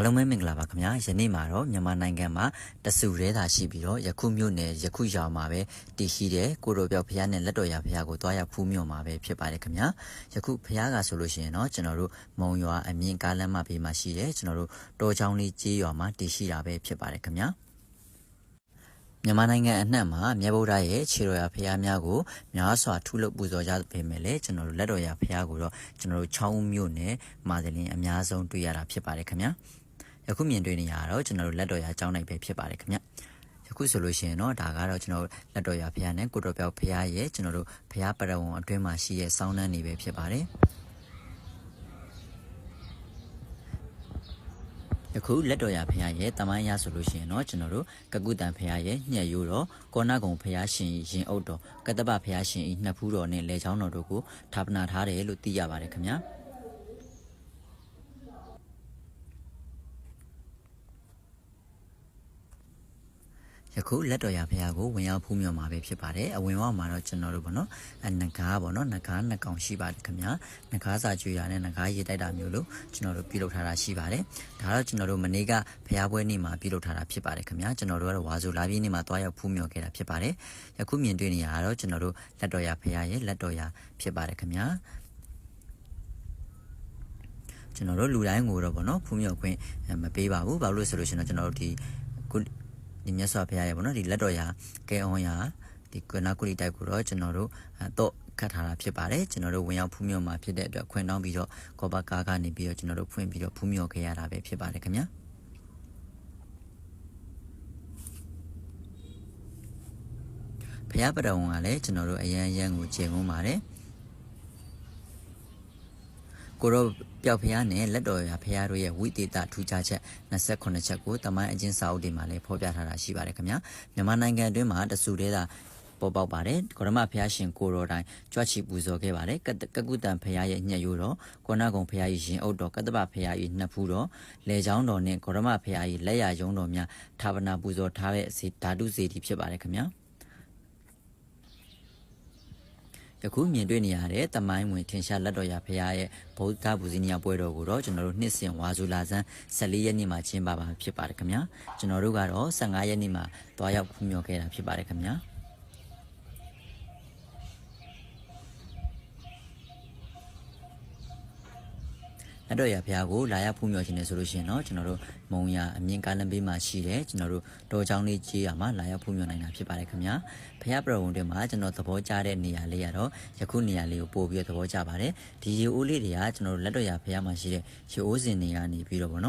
အားလုံးပဲမင်္ဂလာပါခင်ဗျာယနေ့မှာတော့မြန်မာနိုင်ငံမှာတဆူရဲသာရှိပြီးတော့ယခုမြို့နယ်ယခုရွာမှာပဲတည်ရှိတဲ့ကိုရိုပြောက်ဖျားနဲ့လက်တော်ရဖျားကိုတွားရောက်ဖူးမြို့မှာပဲဖြစ်ပါတယ်ခင်ဗျာယခုဖျားကဆိုလို့ရှိရင်တော့ကျွန်တော်တို့မုံရွာအမြင့်ကားလမ်းမဘေးမှာရှိတဲ့ကျွန်တော်တို့တောချောင်းလေးကြေးရွာမှာတည်ရှိတာပဲဖြစ်ပါတယ်ခင်ဗျာမြန်မာနိုင်ငံအနှံ့မှာမြတ်ဗုဒ္ဓရဲ့ခြေတော်ရဖရားများကိုများစွာထုလုပ်ပူဇော်ကြပေမဲ့လည်းကျွန်တော်တို့လက်တော်ရဖရားကိုတော့ကျွန်တော်တို့ချောင်းဦးမြို့နယ်မာသလင်အများဆုံးတွေ့ရတာဖြစ်ပါတယ်ခင်ဗျာ ယခုမြင်တွေ့နေရတော့ကျွန်တော်တို့လက်တော်ရအကြောင်းနိုင်ပဲဖြစ်ပါတယ်ခင်ဗျာယခုဆိုလို့ရှိရင်တော့ဒါကတော့ကျွန်တော်တို့လက်တော်ရဖရားနဲ့ကိုတော်ပြောက်ဖရားရဲ့ကျွန်တော်တို့ဖရားပရဝံအတွင်းမှာရှိတဲ့စောင်းနှန်းနေပဲဖြစ်ပါတယ်ယခုလက်တော်ရဖရားရဲ့တမိုင်းရဆိုလို့ရှိရင်တော့ကျွန်တော်တို့ကကုတန်ဖရားရဲ့ညှက်ရိုးတော်ကောနာကုံဖရားရှင်ရင်အုပ်တော်ကတ္တပဖရားရှင်ဤနှစ်ဖူးတော်နဲ့လေချောင်းတော်တို့ကိုဌာပနာထားတယ်လို့သိရပါတယ်ခင်ဗျာ ခုလက်တော်ရဖရားကိုဝင်ရောက်ဖူးမြော်မှာပဲဖြစ်ပါတယ်အဝင်ဝမှာတော့ကျွန်တော်တို့ဗောနော်အနဂါဗောနော်နဂါနှစ်ကောင်ရှိပါတယ်ခင်ဗျာနဂါစာကျွေရနဲ့နဂါရေတိုက်တာမျိုးလို့ကျွန်တော်တို့ပြုလုပ်ထားတာရှိပါတယ်ဒါတော့ကျွန်တော်တို့မနေ့ကဖရားပွဲနေ့မှာပြုလုပ်ထားတာဖြစ်ပါတယ်ခင်ဗျာကျွန်တော်တို့ကတော့ဝါဆိုလာပြည့်နေ့မှာတွားရောက်ဖူးမြော်ခဲ့တာဖြစ်ပါတယ်ယခုမြင်တွေ့နေရတာတော့ကျွန်တော်တို့လက်တော်ရဖရားရဲ့လက်တော်ရဖြစ်ပါတယ်ခင်ဗျာကျွန်တော်တို့လူတိုင်းကိုတော့ဗောနော်ဖူးမြော်ခွင့်မပေးပါဘူးဘာလို့လဲဆိုလို့ရှိရင်တော့ကျွန်တော်တို့ဒီခု ဒီမြတ်စွာဘုရားရဲ့ဗောနော်ဒီလက်တော်ရာကဲအောင်ရာဒီကွနာကုလီတိုက်ကိုတော့ကျွန်တော်တို့တော့ခတ်ထားတာဖြစ်ပါတယ်ကျွန်တော်တို့ဝင်ရောက်ဖူးမြော်မှာဖြစ်တဲ့အတွက်ခွင့်တောင်းပြီးတော့ကောဘကားကနေပြီးတော့ကျွန်တော်တို့ဖွင့်ပြီးတော့ဖူးမြော်ခဲ့ရတာပဲဖြစ်ပါတယ်ခင်ဗျာဖရားပရဝံကလည်းကျွန်တော်တို့အရန်အရန်ကိုခြေငုံပါတယ် ကိုရောပျောက်ဖျားနဲ့လက်တော်ရဖျားတို့ရဲ့ဝိသေသထူးခြားချက်28ချက်ကိုတမိုင်းအချင်းစာအုပ်တွေမှာလည်းဖော်ပြထားတာရှိပါတယ်ခင်ဗျာမြန်မာနိုင်ငံအတွင်းမှာတဆူသေးတာပေါ်ပေါက်ပါတယ်ဂရမဖျားရှင်ကိုရောတိုင်းကြွချီပူဇော်ခဲ့ပါတယ်ကကကုတန်ဖျားရဲ့ညက်ရိုးတော်ကောနာကုံဖျားရဲ့ရင်အုပ်တော်ကတ္တပဖျားရဲ့နှစ်ဖူးတော်လေချောင်းတော်နဲ့ဂရမဖျားရဲ့လက်ရယုံတော်များဌာပနာပူဇော်ထားတဲ့ဓာတုစေတီဖြစ်ပါတယ်ခင်ဗျာ ယခုမြင်တွေ့နေရတဲ့တမိုင်းဝင်ထင်ရှားလက်တော်ရဖရားရဲ့ဗုဒ္ဓဘူဇီနီယာပွဲတော်ကိုတော့ကျွန်တော်တို့နှစ်စဉ်ဝါဇူလာဇန်14ရက်နေ့မှာကျင်းပပါဖြစ်ပါတယ်ခင်ဗျာကျွန်တော်တို့ကတော့15ရက်နေ့မှာတွားရောက်ဖူးမြော်ခဲ့တာဖြစ်ပါတယ်ခင်ဗျာ လက်တော်ရဖရားကိုလာရဖူးမြော်ခြင်းနဲ့ဆိုလို့ရှိရင်တော့ကျွန်တော်တို့မုံရအမြင့်ကားလမ်းဘေးမှာရှိတဲ့ကျွန်တော်တို့တော်ချောင်းလေးကြီးရမှာလာရဖူးမြော်နိုင်တာဖြစ်ပါတယ်ခင်ဗျာဖရားပရဝုံတွေမှာကျွန်တော်သဘောကျတဲ့နေရာလေးရတော့ယခုနေရာလေးကိုပို့ပြီးသဘောကျပါတယ်ဒီရေအိုးလေးတွေကကျွန်တော်တို့လက်တော်ရဖရားမှာရှိတဲ့ရေအိုးစင်တွေကနေပြီးတော့ဗောနော်